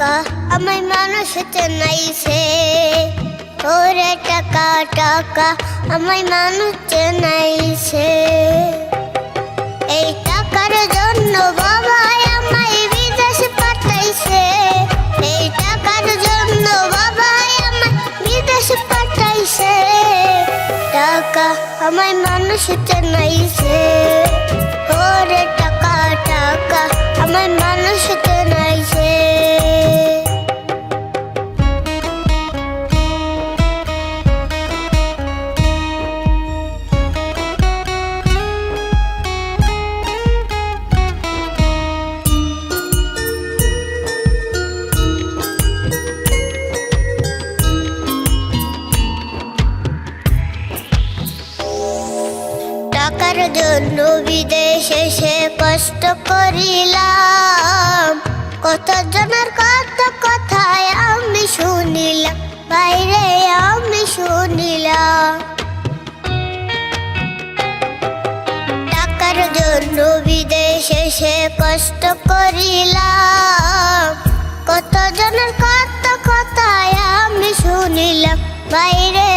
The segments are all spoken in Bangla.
আমায় মানুষ চেনাইছে। ওরে টাকা টাকা আমায় মানুষ চেনাইছে। এই টাকার জন্য বাবা আমায় বিদেশ পাঠাইছে। এই টাকার জন্য বাবা আমায় বিদেশ পাঠাইছে। টাকা আমায় মানুষ চেনাইছে। টাকার জন্য বিদেশে সে কষ্ট করিলাম। কত জনের কত কথায় আমি শুনিলাম, বাইরে আমি শুনিলাম। টাকার জন্য বিদেশে সে কষ্ট করিলাম। কত জনের কত কথায় আমি শুনিলাম, বাইরে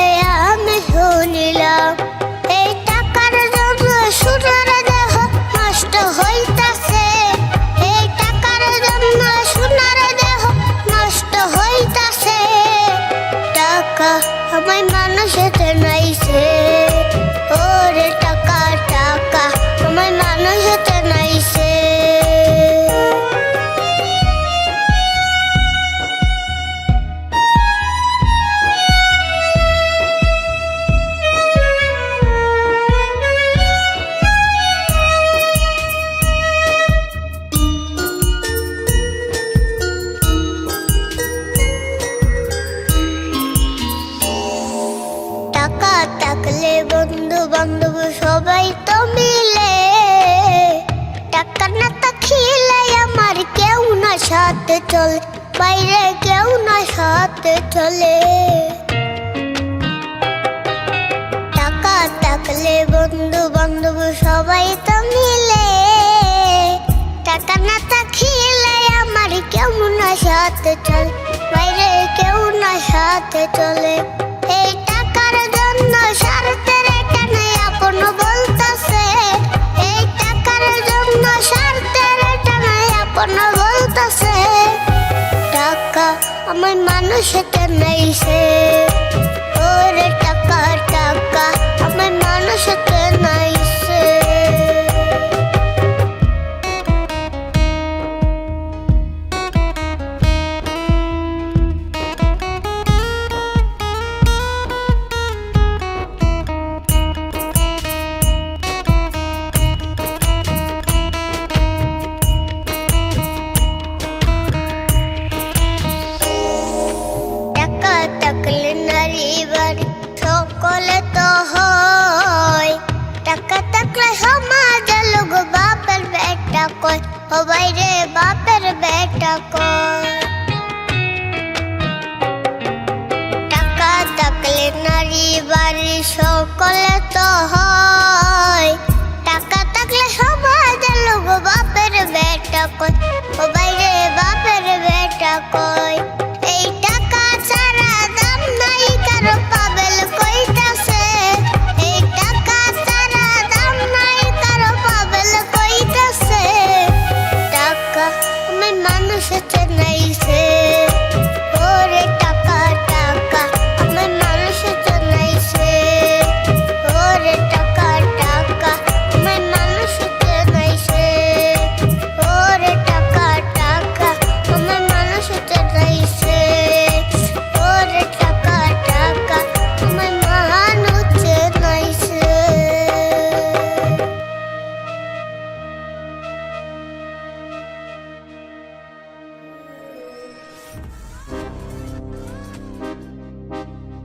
সাথে চলে, বাইরে কেউ না সাথে চলে। টাকা থাকলে বন্ধু বান্ধব সবাই তো মিলে। টাকা না থাকলে আমার কেউ না সাথে চলে, বাইরে কেউ না সাথে চলে। বলতাছে টাকা আমার মানুষেতে নাইছে। ওরে টাকা টাকা আমার মানুষেতে নাইছে たこ。